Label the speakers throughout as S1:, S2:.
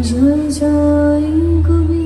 S1: জয় জয় কবি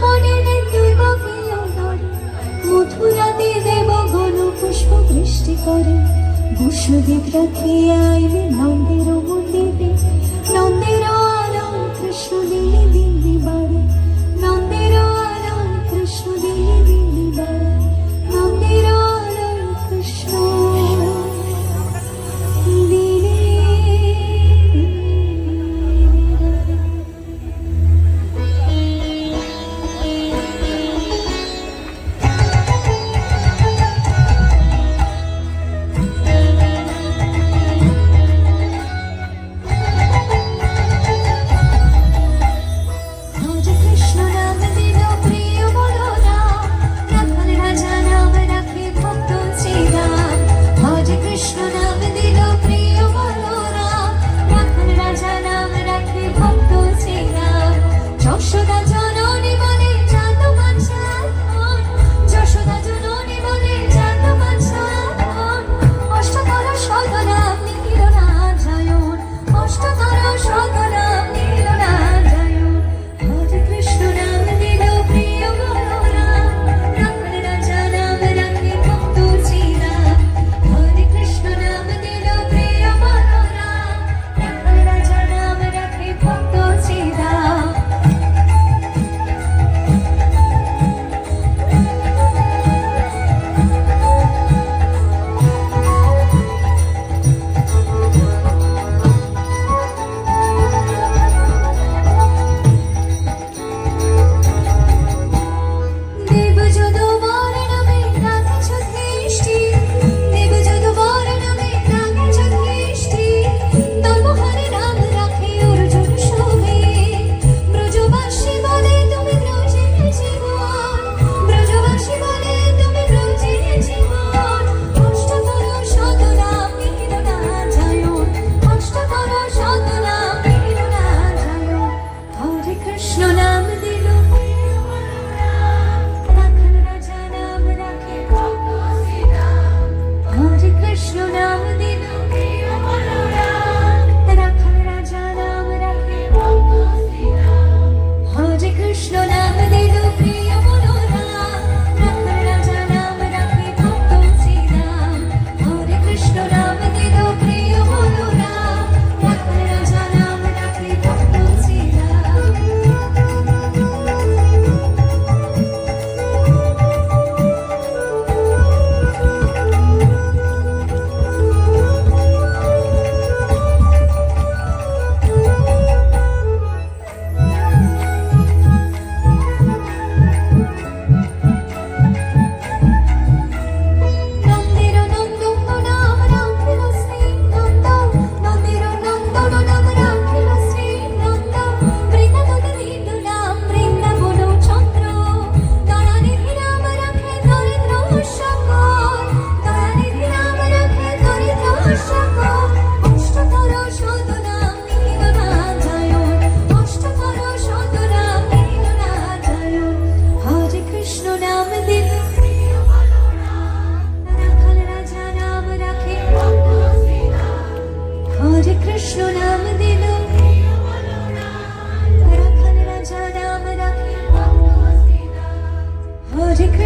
S1: পরনে দেব দেব গণ পুষ্প বৃষ্টি করে বসুদীপ রাখি আইবে নন্দের মন্দিরে নন্দের আলো কৃষ্ণ দিলে দিন দিবা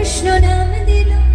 S1: কৃষ্ণ নাম দিলো।